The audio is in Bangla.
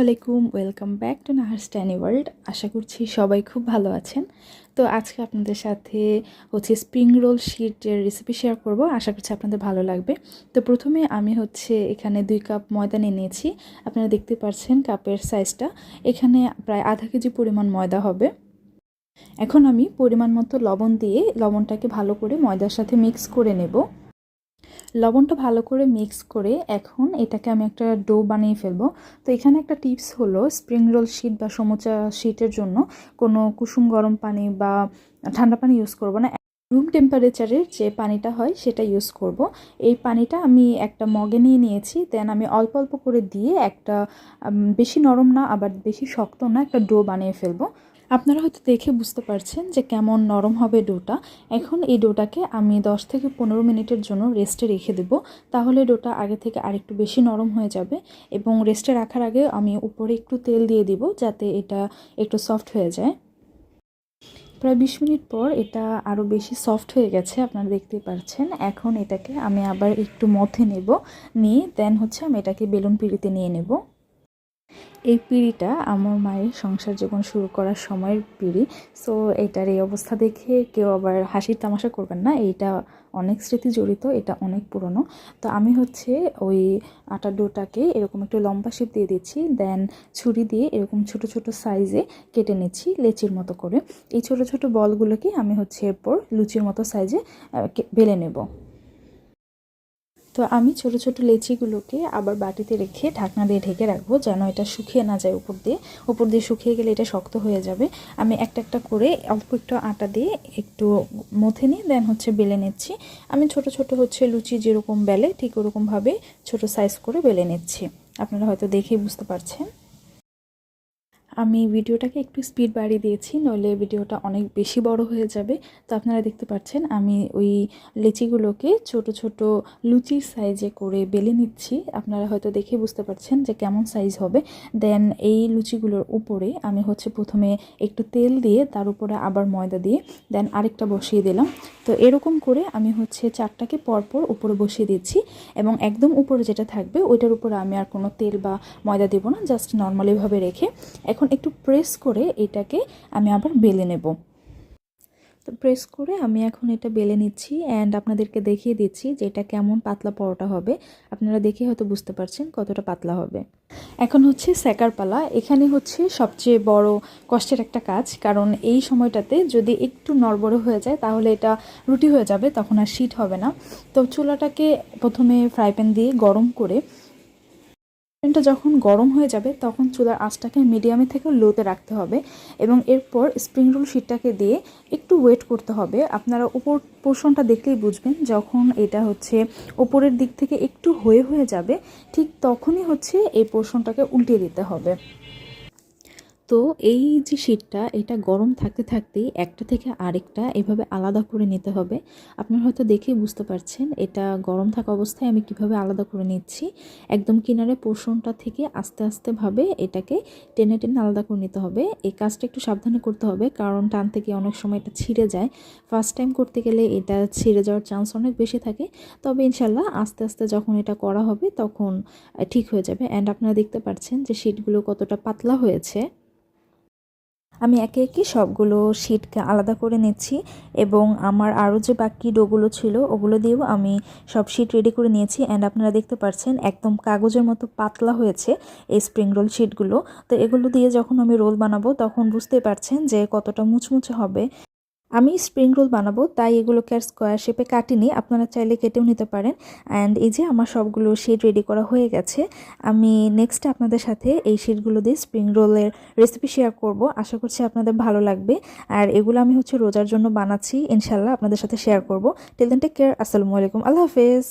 আলাইকুম welcome back to Nahar Stany world আশা করছি সবাই খুব ভালো আছেন। তো আজকে আপনাদের সাথে হচ্ছে স্প্রিং রোল শিটের রেসিপি শেয়ার করব। আশা করছি আপনাদের ভালো লাগবে। তো প্রথমে আমি হচ্ছে এখানে দুই কাপ ময়দা নিয়ে নিয়েছি। আপনারা দেখতে পাচ্ছেন কাপের সাইজটা এখানে প্রায় আধা কেজি পরিমাণ ময়দা হবে। এখন আমি পরিমাণ মতো লবণ দিয়ে লবণটাকে ভালো করে ময়দার সাথে মিক্স করে নেব। লবণটা ভালো করে মিক্স করে এখন এটাকে আমি একটা ডো বানিয়ে ফেলব। তো এখানে একটা টিপস হলো স্প্রিং রোল শিট বা সমুচা শিটের জন্য কোনো কুসুম গরম পানি বা ঠান্ডা পানি ইউজ করব না। রুম টেম্পারেচারের যে পানিটা হয় সেটা ইউজ করব। এই পানিটা আমি একটা মগে নিয়ে নিয়েছি দেন আমি অল্প অল্প করে দিয়ে একটা বেশি নরম না আবার বেশি শক্ত না একটা ডো বানিয়ে ফেলব। আপনারা হয়তো দেখে বুঝতে পারছেন যে কেমন নরম হবে ডোটা। এখন এই ডোটাকে আমি 10 থেকে পনেরো মিনিটের জন্য রেস্টে রেখে দেব। তাহলে ডোটা আগে থেকে আরেকটু বেশি নরম হয়ে যাবে এবং রেস্টে রাখার আগে আমি উপরে একটু তেল দিয়ে দিব যাতে এটা একটু সফট হয়ে যায়। প্রায় বিশ মিনিট পর এটা আরও বেশি সফট হয়ে গেছে, আপনারা দেখতেই পাচ্ছেন এখন এটাকে আমি আবার একটু মথে নেব, নিয়ে দেন হচ্ছে আমি এটাকে বেলুন পিড়িতে নিয়ে নেব। এই পিঁড়িটা আমার মায়ের সংসার জীবন শুরু করার সময়ের পিঁড়ি। সো এটার এই অবস্থা দেখে কেউ আবার হাসির তামাশা করবেন না। এইটা অনেক স্মৃতি জড়িত, এটা অনেক পুরনো। তো আমি হচ্ছে ওই আটা ডোটাকে এরকম একটু লম্বা শেপ দিয়ে দিচ্ছি দেন ছুরি দিয়ে এরকম ছোট ছোট সাইজে কেটে নিচ্ছি লেচির মতো করে। এই ছোট ছোট বলগুলোকে আমি হচ্ছে এরপর লুচির মতো সাইজে বেলে নেব। তো আমি ছোট ছোট লেচিগুলোকে আবার বাটিতে রেখে ঢাকনা দিয়ে ঢেকে রাখব যেন এটা শুকিয়ে না যায় উপর দিয়ে। উপর দিয়ে শুকিয়ে গেলে এটা শক্ত হয়ে যাবে। আমি একটা একটা করে অল্প একটু আটা দিয়ে একটু মথে নিয়ে দেন হচ্ছে বেলে নিচ্ছি। আমি ছোট ছোট হচ্ছে লুচি যেরকম বেলে ঠিক ওরকমভাবে ছোট সাইজ করে বেলে নিচ্ছি। আপনারা হয়তো দেখেই বুঝতে পারছেন। আমি ভিডিওটাকে একটু স্পিড বাড়িয়ে দিয়েছি, নইলে ভিডিওটা অনেক বেশি বড় হয়ে যাবে। তো আপনারা দেখতে পাচ্ছেন, আমি ওই লেচিগুলোকে ছোট ছোট লুচির সাইজে করে বেলে নিচ্ছি। আপনারা হয়তো দেখে বুঝতে পারছেন যে কেমন সাইজ হবে। দেন এই লুচিগুলোর উপরে আমি হচ্ছে প্রথমে একটু তেল দিয়ে, তার উপরে আবার ময়দা দিয়ে দেন আরেকটা বসিয়ে দিলাম। তো এরকম করে আমি হচ্ছে চারটাকে পরপর উপরে বসিয়ে দিচ্ছি এবং একদম উপরে যেটা থাকবে, ওইটার উপরে আমি আর কোনো তেল বা ময়দা দেবো না জাস্ট নর্মালিভাবে রেখে। এখন একটু প্রেস করে এটাকে আমি আবার বেলে নেব। তো প্রেস করে আমি এখন এটা বেলে নিচ্ছি অ্যান্ড আপনাদেরকে দেখিয়ে দিচ্ছি যে এটা কেমন পাতলা পরোটা হবে। আপনারা দেখে হয়তো বুঝতে পারছেন কতটা পাতলা হবে। এখন হচ্ছে স্যাকার পালা। এখানে হচ্ছে সবচেয়ে বড় কষ্টের একটা কাজ, কারণ এই সময়টাতে যদি একটু নড়বড় হয়ে যায় তাহলে এটা রুটি হয়ে যাবে, তখন আর শীত হবে না। তো চুলাটাকে প্রথমে ফ্রাই প্যান দিয়ে গরম করে প্যানটা যখন গরম হয়ে যাবে, তখন চুলার আঁচটাকে মিডিয়ামে থেকে লোতে রাখতে হবে এবং এরপর স্প্রিং রোল শিটটাকে দিয়ে একটু ওয়েট করতে হবে। আপনারা উপর পোর্শনটা দেখলেই বুঝবেন, যখন এটা হচ্ছে ওপরের দিক থেকে একটু হয়ে হয়ে যাবে, ঠিক তখনই হচ্ছে এই পোর্শনটাকে উল্টিয়ে দিতে হবে। তো এই যে শীতটা এটা গরম থাকতে থাকতেই একটা থেকে আরেকটা এভাবে আলাদা করে নিতে হবে। আপনার হয়তো দেখেই বুঝতে পারছেন এটা গরম থাকা অবস্থায় আমি কীভাবে আলাদা করে নিচ্ছি। একদম কিনারে পোষণটা থেকে আস্তে আস্তে ভাবে এটাকে টেনে টেনে আলাদা করে নিতে হবে। এই কাজটা একটু সাবধানে করতে হবে কারণ টান থেকে অনেক সময় এটা ছিঁড়ে যায়। ফার্স্ট টাইম করতে গেলে এটা ছিঁড়ে যাওয়ার চান্স অনেক বেশি থাকে। তবে ইনশাল্লাহ আস্তে আস্তে যখন এটা করা হবে তখন ঠিক হয়ে যাবে। অ্যান্ড আপনারা দেখতে পাচ্ছেন যে শীটগুলো কতটা পাতলা হয়েছে। আমি একে একে সবগুলো শিটকে আলাদা করে নিচ্ছি এবং আমার আরও যে বাকি ডোগুলো ছিল, ওগুলো দিয়েও আমি সব শিট রেডি করে নিয়েছি। অ্যান্ড আপনারা দেখতে পাচ্ছেন একদম কাগজের মতো পাতলা হয়েছে এই স্প্রিং রোল শিটগুলো তো এগুলো দিয়ে যখন আমি রোল বানাবো, তখন বুঝতে পারছেন যে কতটা মুচমুচে হবে। আমি স্প্রিং রোল বানাবো, তাই এগুলোকে আর স্কোয়ার শেপে কাটিনি। আপনারা চাইলে কেটেও নিতে পারেন। অ্যান্ড এই যে আমার সবগুলো শিট রেডি করা হয়ে গেছে, আমি নেক্সট আপনাদের সাথে এই শিটগুলো দিয়ে স্প্রিং রোলের রেসিপি শেয়ার করব। আশা করছি আপনাদের ভালো লাগবে। আর এগুলো আমি হচ্ছে রোজার জন্য বানাচ্ছি, ইনশাল্লাহ আপনাদের সাথে শেয়ার করব। টেল দেন টেক কেয়ার আসসালামু আলাইকুম। আল্লাহ হাফেজ।